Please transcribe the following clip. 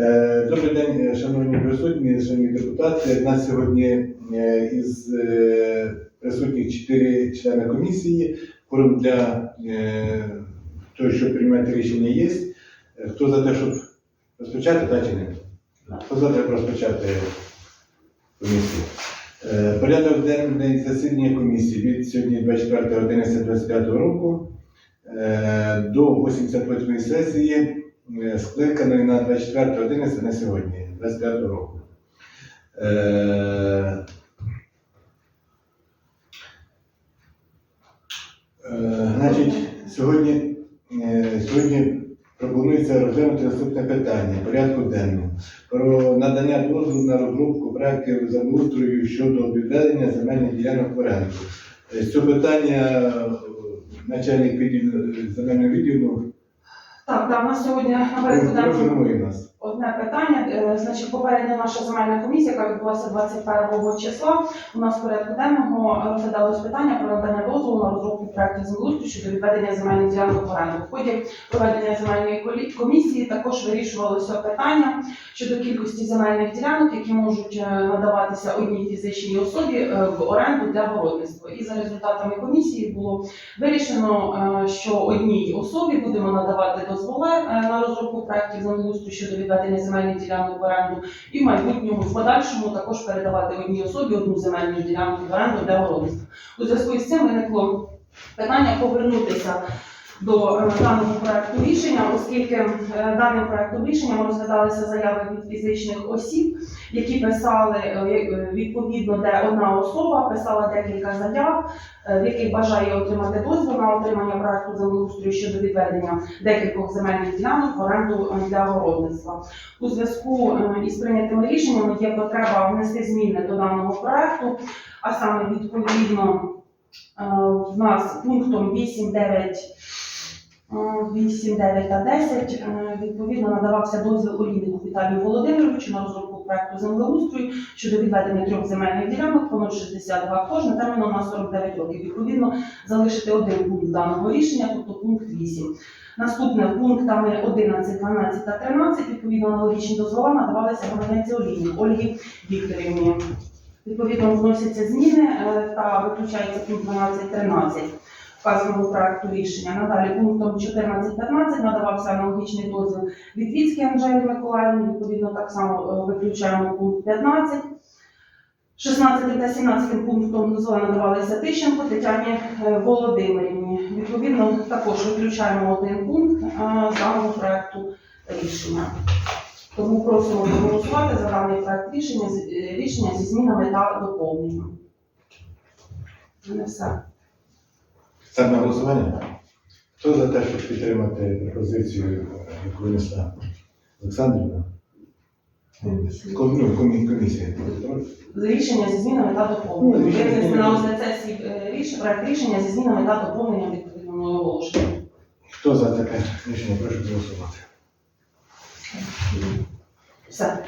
Е, Добрий день, шановні присутні, шановні депутати. У нас сьогодні е, із е, присутніх чотири члени комісії. Форум для того, щоб приймати рішення є. Хто за те, щоб розпочати, так чи ні? Хто за те, щоб розпочати комісію? Порядок денний засідання комісії від сьогодні 24.11.25 року до 88 сесії скликаної на 24.11 на сьогодні, 25 року. Е, е, Значить, сьогодні, е, сьогодні пропонується розглянути наступне питання порядку денного про надання дозволу на розробку проєктів землеустрою щодо відведення земельних ділянок в оренду. Е, цього питання е, начальник відділу земельного відділу Так, да, у нас сьогодні на порядку денному. Одне питання. Е, Значить, попередня наша земельна комісія, яка відбулася 21 числа, у нас в порядку денного розглядалось питання про надання дозволу на розробку проекту землеустрою щодо відведення земельних ділянок в оренду. В ході проведення земельної комісії також вирішувалося питання щодо кількості земельних ділянок, які можуть е, надаватися одній фізичній особі е, в оренду для городництва. І за результатами комісії було вирішено, що одній особі будемо надавати дозволи на розробку проектів землеустрою щодо відведення земельних ділянки в оренду, і в майбутньому в подальшому також передавати одній особі одну земельну ділянку в оренду для городництва. У зв'язку з цим виникло питання повернутися до е, даного проекту рішення, оскільки е, даним проектом рішенням розглядалися заяви від фізичних осіб, які писали е, відповідно, де одна особа писала декілька заяв, в яких бажає отримати дозвіл на отримання проекту землеустрою щодо відведення декількох земельних ділянок в оренду для городництва. У зв'язку із прийнятими рішеннями є потреба внести зміни до даного проекту, а саме відповідно в нас пунктом 8, 9 8, 9 та 10 е, відповідно надавався дозвіл Олійнику Віталію Володимировичу на розробку проекту землеустрою щодо відведення трьох земельних ділянок по 0,62 кожна терміном на 49 років. Відповідно, залишити один пункт даного рішення, тобто пункт 8. Наступне пунктами 11, 12 та 13 відповідно аналогічні дозвола надавалися громадянці Олійник Ольгі Вікторівні. Відповідно, вносяться зміни е, та виключається пункт 12-13 вказаного проекту рішення. Надалі пунктом 14-15 надавався аналогічний дозвіл Вітвіцькій Анжелі Миколаївні, відповідно так само е, виключаємо пункт 15. 16 та 17 пунктом дозволи надавалися Тищенко Тетяні е, Володимирівні. Відповідно, також виключаємо один пункт е, даного проекту рішення. Тому просимо проголосувати за даний проект рішення, рішення зі змінами та доповненнями. У мене все. Ставимо на голосування. Хто за те, щоб підтримати пропозицію, яку винесла Олександрівна? Ком- ну, комі- Комісія. За рішення зі змінами та Ну, рішення на доповнення. розгляд сесії е, рішення, проект рішення зі змінами та доповненням відповідного оголошення. Хто за таке рішення, прошу голосувати. Все.